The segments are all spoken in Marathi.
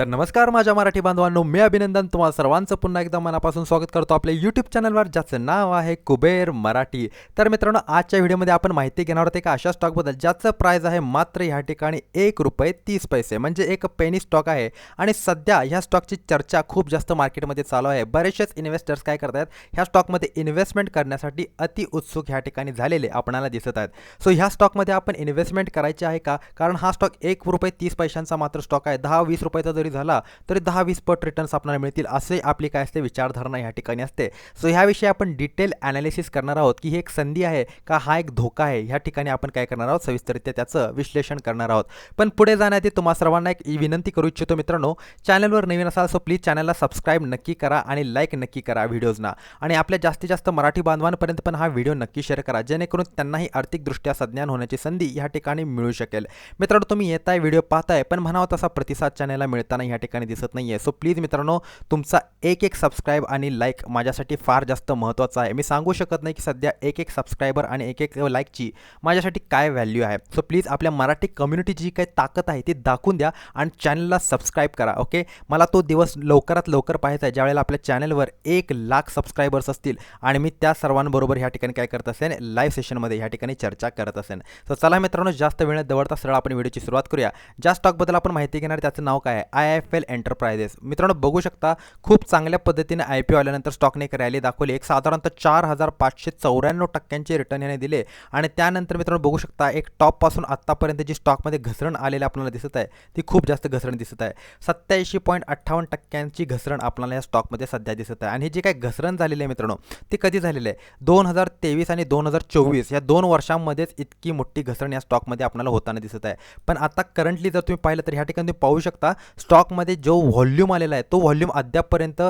तर नमस्कार माझ्या मराठी बांधवांनो मी अभिनंदन तुम्हाला सर्वांचं. पुन्हा एकदा मनापासून स्वागत करतो आपल्या यूट्यूब चॅनलवर ज्याचं नाव आहे कुबेर मराठी. तर मित्रांनो आजच्या व्हिडिओमध्ये आपण माहिती घेणार आहोत एका अशा स्टॉकबद्दल ज्याचं प्राईज आहे मात्र ह्या ठिकाणी एक रुपये तीस पैसे म्हणजे एक पेनी स्टॉक आहे. आणि सध्या ह्या स्टॉकची चर्चा खूप जास्त मार्केटमध्ये चालू आहे. बरेचसेच इन्व्हेस्टर्स काय करत आहेत ह्या स्टॉकमध्ये इन्व्हेस्टमेंट करण्यासाठी अति उत्सुक ह्या ठिकाणी झालेले आपणाला दिसत आहेत. सो ह्या स्टॉकमध्ये आपण इन्व्हेस्टमेंट करायची आहे का? कारण हा स्टॉक एक रुपये तीस पैशांचा मात्र स्टॉक आहे. दहा वीस रुपयाचा जरी झाला तरी दहा वीस पट रिटर्न्स आपल्याला मिळतील असे आपली काय असते विचारधारणा ह्या ठिकाणी असते. सो ह्याविषयी आपण डिटेल ॲनालिसिस करणार आहोत की ही एक संधी आहे का हा एक धोका आहे ह्या ठिकाणी आपण काय करणार आहोत सविस्तररित्या त्याचं विश्लेषण करणार आहोत. पण पुढे जाण्याआधी तुम्हा सर्वांना एक विनंती करू इच्छितो मित्रांनो चॅनलवर नवीन असाल सो प्लीज चॅनलला सबस्क्राईब नक्की करा आणि लाईक नक्की करा व्हिडिओजना आणि आपल्या जास्तीत जास्त मराठी बांधवांपर्यंत पण हा व्हिडिओ नक्की शेअर करा जेणेकरून त्यांनाही आर्थिकदृष्ट्या सज्ञान होण्याची संधी ह्या ठिकाणी मिळू शकेल. मित्रांनो तुम्ही येताय व्हिडिओ पाहताय पण म्हणावं तसा प्रतिसाद चॅनलला मिळताना ह्या ठिकाणी दिसत नाही आहे सो प्लीज मित्रांनो तुमचा एक एक सबस्क्राईब आणि लाईक माझ्यासाठी फार जास्त महत्त्वाचा आहे. मी सांगू शकत नाही की सध्या एक एक सबस्क्रायबर आणि एक एक लाईकची माझ्यासाठी काय व्हॅल्यू आहे. सो प्लीज आपल्या मराठी कम्युनिटीची जी काही ताकद आहे ती दाखवून द्या आणि चॅनलला सबस्क्राईब करा ओके मला तो दिवस लवकरात लवकर पाहायचा आहे ज्यावेळेला आपल्या चॅनलवर एक लाख सबस्क्रायबर्स असतील आणि मी त्या सर्वांबरोबर ह्या ठिकाणी काय करत असेन लाईव्ह सेशनमध्ये ह्या ठिकाणी चर्चा करत असेन. तर चला मित्रांनो जास्त वेळ दवडता सरळ आपण व्हिडिओची सुरुवात करूया. ज्या स्टॉकबद्दल आपण माहिती घेणार त्याचं नाव काय आहे? I F L enterprises. मित्रांनो बघू शकता खूप चांगल्या पद्धतीने आय पी ओ आल्यानंतर स्टॉकने एक रॅली दाखवली. एक साधारणतः चार हजार पाचशे चौऱ्याण्णव टक्क्यांचे रिटर्न याने दिले. आणि त्यानंतर मित्रांनो बघू शकता एक टॉपपासून आत्तापर्यंत जी स्टॉकमध्ये घसरण आलेली आपल्याला दिसत आहे ती खूप जास्त घसरण दिसत आहे. सत्याऐंशी पॉईंट अठ्ठावन्न टक्क्यांची घसरण आपल्याला या स्टॉकमध्ये सध्या दिसत आहे. आणि जी काही घसरण झालेली आहे मित्रांनो ती कधी झालेली आहे? दोन हजार तेवीस आणि दोन हजार चोवीस या दोन वर्षांमध्येच इतकी मोठी घसरण या स्टॉकमध्ये आपल्याला होताना दिसत आहे. पण आता करंटली जर तुम्ही पाहिलं तर ह्या ठिकाणी तुम्ही पाहू शकता स्टॉकमध्ये जो व्हॉल्यूम आलेला आहे तो व्हॉल्यूम अद्यापपर्यंत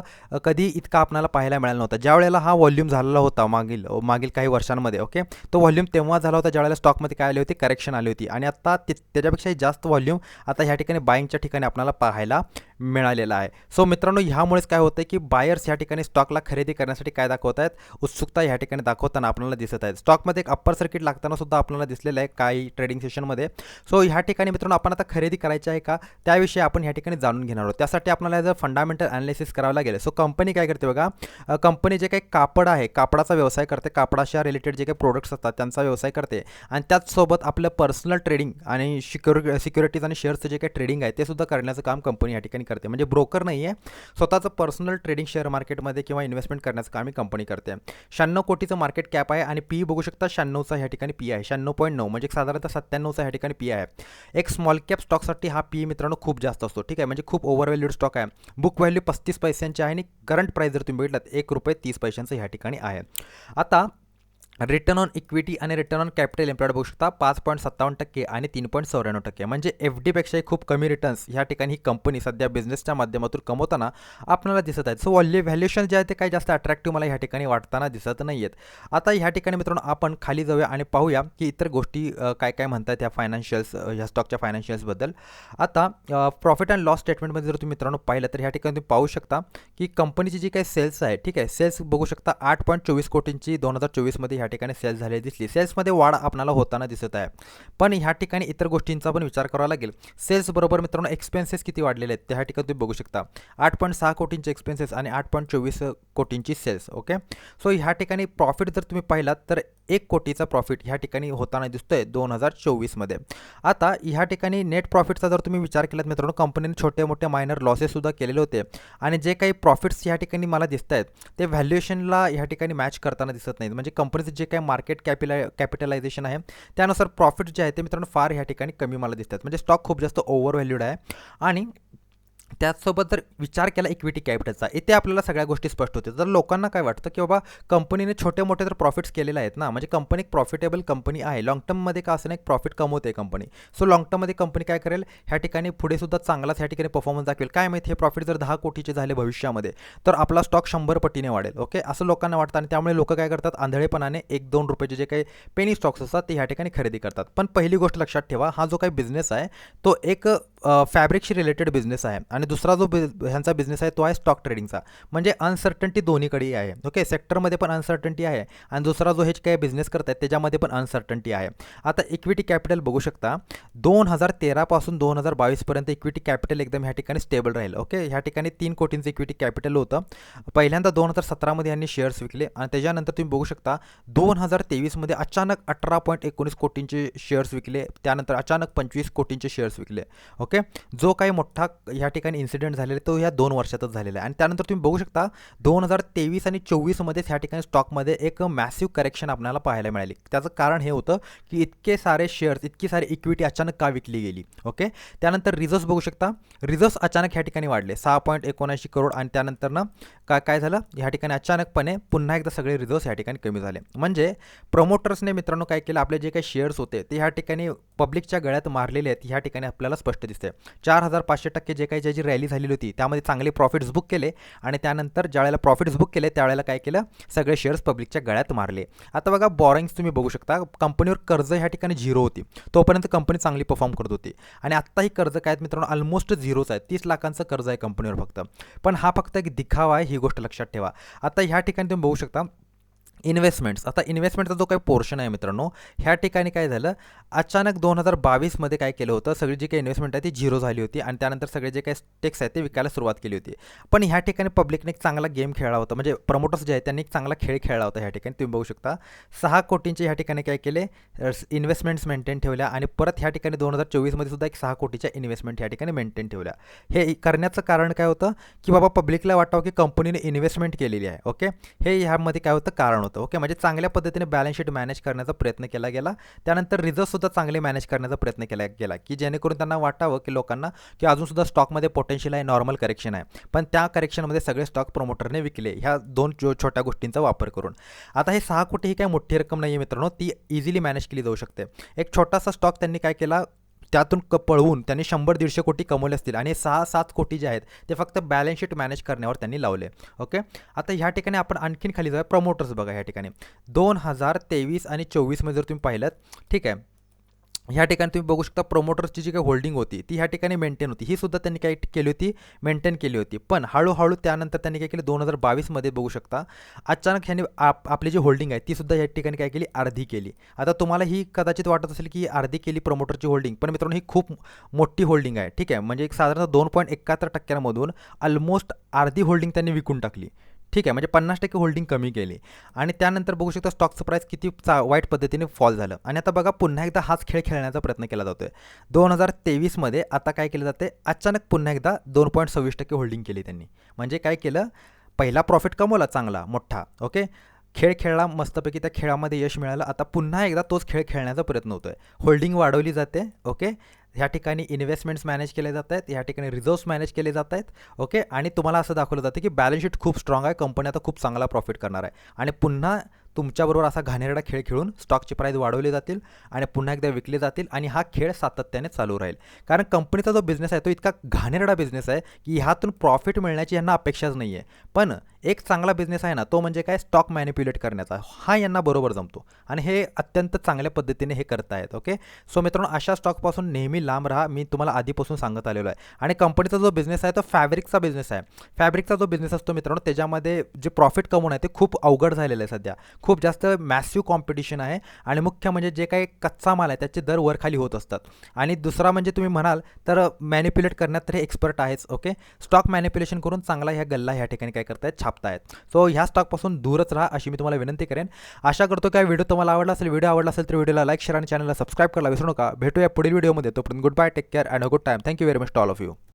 कधी इतका आपल्याला पाहायला मिळाला नव्हता. ज्या वेळेला हा व्हॉल्यूम झालेला होता मागील मागील काही वर्षांमध्ये ओके तो व्हॉल्यूम तेव्हा झाला होता ज्यावेळेला स्टॉकमध्ये काय आली होती करेक्शन आली होती. आणि आता ते त्याच्यापेक्षाही जास्त व्हॉल्यूम आता ह्या ठिकाणी बाईंगच्या ठिकाणी आपल्याला पाहायला मिळालेला आहे. सो मित्रांनो ह्यामुळेच काय होतं की बायर्स ह्या ठिकाणी स्टॉकला खरेदी करण्यासाठी काय दाखवत आहेत? उत्सुकता ह्या ठिकाणी दाखवताना आपल्याला दिसत आहेत. स्टॉकमध्ये एक अप्पर सर्किट लागताना सुद्धा आपल्याला दिसलेलं आहे काही ट्रेडिंग सेशनमध्ये सो ह्या ठिकाणी मित्रांनो आपण आता खरेदी करायची आहे का? त्याविषयी आपण ह्या ठिकाणी जाणून घेणार आहोत. त्यासाठी आपल्याला जर फंडामेंटल अनालिसिस करावं लागेल. सो कंपनी काय करते बघा? कंपनी जे काही कापड आहे कापडाचा व्यवसाय करते. कापडाच्या रिलेटेड जे काही प्रोडक्ट्स असतात त्यांचा व्यवसाय करते. आणि त्याचसोबत आपलं पर्सनल ट्रेडिंग आणि सिक्युर सिक्युरिटीज आणि शेअर्सचं जे काही ट्रेडिंग आहे ते सुद्धा करण्याचं काम कंपनी या ठिकाणी करते. म्हणजे ब्रोकर नाही आहे स्वतःचं पर्सनल ट्रेडिंग शेअर मार्केटमध्ये किंवा इन्व्हेस्टमेंट करण्याचं काम ही कंपनी करते. शहाण्णव कोटीचं मार्केट कॅप आहे आणि पी बघू शकता शहाण्णवचा ह्या ठिकाणी पी आहे. शहाण्णव पॉईंट नऊ म्हणजे साधारणतः सत्त्याण्णवचा ह्या ठिकाणी पी आहे. एक स्मॉल कॅप स्टॉकसाठी हा पी मित्रांनो खूप जास्त असतो. ठीक आहे? म्हणजे खूप ओव्हर व्हॅल्यूड स्टॉक आहे. बुक व्हॅल्यू पस्तीस पैशांची आहे आणि करंट प्राईस जर तुम्ही बघितलात एक रुपये तीस पैशांचं ह्या ठिकाणी आहे. आता रिटर्न ऑन इक्विटी आणि रिटर्न ऑन कॅपिटल एम्प्लॉयड बघू शकता पाच पॉईंट सत्तावन्न टक्के आणि तीन पॉईंट चौऱ्याण्णव टक्के. म्हणजे एफ डीपेक्षाही खूप कमी रिटर्न्स ह्या ठिकाणी ही कंपनी सध्या बिझनेसच्या माध्यमातून कमवताना आपल्याला दिसत आहेत. सो वॉल्यू व्हॅल्युएशन जे आहे ते काही जास्त अट्रॅक्टिव्ह मला ह्या ठिकाणी वाटताना दिसत नाही आहेत आता ह्या ठिकाणी मित्रांनो आपण खाली जाऊया आणि पाहूया की इतर गोष्टी काय काय म्हणतात ह्या फायनान्शियल्स ह्या स्टॉकच्या फायनान्शियल्सबद्दल आता प्रॉफिट अँड लॉस स्टेटमेंटमध्ये जर तुम्ही मित्रांनो पाहिलं तर ह्या ठिकाणी तुम्ही पाहू शकता की कंपनीची जी काही सेल्स आहे ठीक आहे सेल्स बघू शकता आठ पॉईंट चोवीस कोटींची दोन हजार चोवीसमध्ये ह्या ठिकाणी सेल्स झालेली दिसली. सेल्समध्ये वाढ आपल्याला होताना दिसत आहे. पण ह्या ठिकाणी इतर गोष्टींचा पण विचार करावा लागेल. सेल्स बरोबर मित्रांनो एक्सपेन्सेस किती वाढलेले आहेत? त्या ठिकाणी तुम्ही बघू शकता. आठ पॉईंट सहा कोटींचे एक्सपेन्सेस आणि आठ पॉईंट चोवीस कोटींची सेल्स ओके सो ह्या ठिकाणी प्रॉफिट जर तुम्ही पाहिलात तर एक कोटीचा प्रॉफिट ह्या ठिकाणी होताना दिसतोय दोन हजार चोवीसमध्ये. आता ह्या ठिकाणी नेट प्रॉफिटचा जर तुम्ही विचार केलात मित्रांनो कंपनीने छोटे मोठे मायनर लॉसेससुद्धा केलेले होते. आणि जे काही प्रॉफिट्स ह्या ठिकाणी मला दिसत आहेत ते व्हॅल्युएशनला ह्या ठिकाणी मॅच करताना दिसत नाहीत. म्हणजे कंपनीचं जे काही मार्केट कॅपिला कॅपिटलायझेशन आहे त्यानुसार प्रॉफिट जे आहे ते मित्रांनो फार ह्या ठिकाणी कमी मला दिसतात म्हणजे स्टॉक खूप जास्त ओव्हर व्हॅल्यूड आहे. आणि त्याचसोबत जर विचार केला इक्विटी कॅपिटलचा इथे आपल्याला सगळ्या गोष्टी स्पष्ट होते जर लोकांना काय वाटतं की बाबा कंपनीने छोटे मोठे जर प्रॉफिट्स केलेले आहेत ना? म्हणजे कंपनी एक प्रॉफिटेबल कंपनी आहे. लॉंग टर्ममध्ये का असं एक प्रॉफिट कमवते कंपनी सो लॉंग टर्ममध्ये कंपनी काय करेल? ह्या ठिकाणी पुढे सुद्धा चांगलाच ह्या ठिकाणी परफॉर्मन्स दाखवेल. काय माहिती हे प्रॉफिट जर दहा कोटीचे झाले भविष्यामध्ये तर आपला स्टॉक शंभर पटीने वाढेल. ओके असं लोकांना वाटतं आणि त्यामुळे लोक काय करतात? आंधळेपणाने एक दोन रुपयाचे जे काही पेनी स्टॉक्स असतात ते ह्या ठिकाणी खरेदी करतात. पण पहिली गोष्ट लक्षात ठेवा हा जो काही बिझनेस आहे तो एक फॅब्रिकशी रिलेटेड बिझनेस आहे. आणि दुसरा जो बि ह्यांचा बिझनेस आहे तो आहे स्टॉक ट्रेडिंगचा म्हणजे अनसर्टन्टी दोन्हीकडे आहे. ओके सेक्टरमध्ये पण अनसर्टन्टी आहे. आणि दुसरा जो हे काही बिझनेस करत आहेत त्याच्यामध्ये पण अनसर्टन्टी आहे. आता इक्विटी कॅपिटल बघू शकता. दोन हजार तेरापासून दोन हजार बावीसपर्यंत इक्विटी कॅपिटल एकदम ह्या ठिकाणी स्टेबल राहील. ओके ह्या ठिकाणी तीन कोटींचं इक्विटी कॅपिटल होतं. पहिल्यांदा दोन हजार सतरामध्ये यांनी शेअर्स विकले. आणि त्याच्यानंतर तुम्ही बघू शकता दोन हजार तेवीसमध्ये अचानक अठरा पॉईंट एकोणीस कोटींचे शेअर्स विकले. त्यानंतर अचानक पंचवीस कोटींचे शेअर्स विकले. Okay okay? जो काही मोठा ह्या ठिकाणी इन्सिडेंट झालेला तो ह्या दोन वर्षातच झालेला आहे. आणि त्यानंतर तुम्ही बघू शकता दोन हजार तेवीस आणि चोवीसमध्येच ह्या ठिकाणी स्टॉकमध्ये एक मॅसिव्ह करेक्शन आपल्याला पाहायला मिळाली. त्याचं कारण हे होतं की इतके सारे शेअर्स इतकी सारी इक्विटी अचानक का विकली गेली? ओके? त्यानंतर रिझर्व्स बघू शकता. रिझर्व्स अचानक ह्या ठिकाणी वाढले. सहा पॉईंट एकोणऐंशी करोड आणि त्यानंतर ना काय काय झालं? ह्या ठिकाणी अचानकपणे पुन्हा एकदा सगळे रिझर्व्स ह्या ठिकाणी कमी झाले. म्हणजे प्रमोटर्सने मित्रांनो काय केलं? आपले जे काही शेअर्स होते ते ह्या ठिकाणी पब्लिकच्या गळ्यात मारलेले आहेत ह्या ठिकाणी आपल्याला स्पष्ट दिसतं. चार हजार पाचशे टक्के जे काही ज्याची रॅली झालेली होती त्यामध्ये चांगले प्रॉफिट्स बुक केले आणि त्यानंतर ज्यावेळेला प्रॉफिट्स बुक केले त्यावेळेला काय केलं? सगळे शेअर्स पब्लिकच्या गळ्यात मारले. आता बघा बॉरिंग्स तुम्ही बघू शकता. कंपनीवर कर्ज ह्या ठिकाणी झिरो होती. तोपर्यंत कंपनी चांगली परफॉर्म करत होती. आणि आत्ताही कर्ज काय आहेत मित्रांनो? ऑलमोस्ट झिरोच आहे तीस लाखांचं कर्ज आहे कंपनीवर फक्त. पण हा फक्त एक दिखावा आहे ही गोष्ट लक्षात ठेवा. आता ह्या ठिकाणी तुम्ही बघू शकता इन्व्हेस्टमेंट्स. आता इन्व्हेस्टमेंटचा जो काही पोर्शन आहे मित्रांनो ह्या ठिकाणी काय झालं? अचानक दोन हजार बावीसमध्ये काय केलं होतं? सगळी जी काही इन्व्हेस्टमेंट आहे ती झिरो झाली होती आणि त्यानंतर सगळे जे काही स्टेक्स आहेत ते विकायला सुरुवात केली होती. पण ह्या ठिकाणी पब्लिकने एक चांगला गेम खेळला होता. म्हणजे प्रमोटर्स जे आहेत त्यांनी एक चांगला खेळ खेळला होता ह्या ठिकाणी. तुम्ही बघू शकता. सहा कोटींचे ह्या ठिकाणी काय केले? इन्व्हेस्टमेंट्स मेंटेन ठेवल्या आणि परत ह्या ठिकाणी दोन हजार चोवीसमध्ये सुद्धा एक सहा कोटीच्या इन्व्हेस्टमेंट ह्या ठिकाणी मेंटेन ठेवल्या. हे करण्याचं कारण काय होतं? की बाबा पब्लिकला वाटावं की कंपनीने इन्व्हेस्टमेंट केलेली आहे. ओके हे ह्यामध्ये काय होतं? कारण होतं. ओके म्हणजे चांगल्या पद्धतीने बॅलन्स शीट मॅनेज करण्याचा प्रयत्न केला गेला. त्यानंतर रिझर्वसुद्धा चांगले मॅनेज करण्याचा प्रयत्न केला गेला की जेणेकरून त्यांना वाटावं की लोकांना की अजूनसुद्धा स्टॉकमध्ये पोटेन्शियल आहे नॉर्मल करेक्शन आहे. पण त्या करेक्शनमध्ये सगळे स्टॉक प्रमोटरने विकले ह्या दोन जो छोट्या गोष्टींचा वापर करून. आता हे सहा कोटी ही काही मोठी रक्कम नाही आहे मित्रांनो ती इझिली मॅनेज केली जाऊ शकते. एक छोटासा स्टॉक त्यांनी काय केला त्यातून क पळवून त्यांनी शंभर दीडशे कोटी कमवले असतील आणि सहा सात कोटी जे आहेत ते फक्त बॅलन्स शीट मॅनेज करण्यावर त्यांनी लावले. ओके आता ह्या ठिकाणी आपण आणखीन खाली जाऊया. प्रमोटर्स बघा ह्या ठिकाणी. दोन हजार तेवीस आणि चोवीसमध्ये जर तुम्ही पाहिलं ठीक आहे. ह्या ठिकाणी तुम्ही बघू शकता प्रोमोटर्सची जी काही होल्डिंग होती ती ह्या ठिकाणी मेंटेन होती. ही सुद्धा त्यांनी काय केली होती मेंटेन केली होती. पण हळूहळू त्यानंतर त्यांनी काय केलं दोन हजार बावीसमध्ये बघू शकता अचानक ह्यांनी आप आपली जी होल्डिंग आहे ती सुद्धा या ठिकाणी काय केली अर्धी केली. आता तुम्हाला ही कदाचित वाटत असेल की अर्धी केली प्रमोटरची होल्डिंग पण मित्रांनो ही खूप मोठी होल्डिंग आहे. ठीक आहे म्हणजे एक साधारणतः दोन पॉईंट एकाहत्तर टक्क्यांमधून ऑलमोस्ट अर्धी होल्डिंग त्यांनी विकून टाकली. ठीक आहे म्हणजे पन्नास टक्के होल्डिंग कमी केली. आणि त्यानंतर बघू शकता स्टॉकचं प्राईस किती चा वाईट पद्धतीने फॉल झालं. आणि आता बघा पुन्हा एकदा हाच खेळ खेळण्याचा प्रयत्न केला जातो आहे दोन हजार तेवीसमध्ये आता काय केलं जाते अचानक पुन्हा एकदा दोन पॉईंट सव्वीस टक्के होल्डिंग केली त्यांनी. म्हणजे काय केलं? पहिला प्रॉफिट कमवला चांगला मोठा ओके खेळ खेळला मस्तपैकी त्या खेळामध्ये यश मिळालं. आता पुन्हा एकदा तोच खेळ खेळण्याचा प्रयत्न होतो आहे होल्डिंग वाढवली जाते ओके ह्या ठिकाणी इन्व्हेस्टमेंट्स मॅनेज केले जात आहेत ह्या ठिकाणी रिझर्व्स मॅनेज केले जात आहेत ओके आणि तुम्हाला असं दाखवलं जातं की बॅलन्स शीट खूप स्ट्रॉंग आहे कंपनी आता खूप चांगला प्रॉफिट करणार आहे. आणि पुन्हा तुमच्याबरोबर असा घाणेरडा खेळ खेळून स्टॉकची प्राईस वाढवली जातील आणि पुन्हा एकदा विकले जातील आणि हा खेळ सातत्याने चालू राहील. कारण कंपनीचा जो बिझनेस आहे तो इतका घाणेरडा बिझनेस आहे की ह्यातून प्रॉफिट मिळण्याची यांना अपेक्षाच नाही आहे. पण एक चांगला बिझनेस आहे ना तो म्हणजे काय स्टॉक मॅनिप्युलेट करण्याचा. हा यांना बरोबर जमतो आणि हे अत्यंत चांगल्या पद्धतीने हे करत आहेत ओके सो मित्रांनो अशा स्टॉकपासून नेहमी लांब राहा मी तुम्हाला आधीपासून सांगत आलेलो आहे. आणि कंपनीचा जो बिझनेस आहे तो फॅब्रिकचा बिझनेस आहे. फॅब्रिकचा जो बिझनेस असतो मित्रांनो त्याच्यामध्ये जे प्रॉफिट कमवणं आहे ते खूप अवघड झालेलं आहे सध्या. खूप जास्त मॅसिव्ह कॉम्पिटिशन आहे आणि मुख्य म्हणजे जे काही कच्चा माल आहे त्याचे दर वरखाली होत असतात. आणि दुसरा म्हणजे तुम्ही म्हणाल तर मॅनिप्युलेट करण्यात तर हे एक्सपर्ट आहेच ओके स्टॉक मॅनिप्युलेशन करून चांगला ह्या गल्ला ह्या ठिकाणी काय करतायत? छापतायत. सो ह्या स्टॉकपासून दूरच राहा अशी मी तुम्हाला विनंती करेन. आशा करतो की व्हिडिओ तुम्हाला आवडला असेल व्हिडिओ आवडला असेल तर व्हिडिओला लाईक शेअर आणि चॅनलला सबस्क्राईब करायला विसरू नका. भेटूया पुढील व्हिडिओमध्ये तोपर्यंत good bye take care and a good time thank you very much to all of you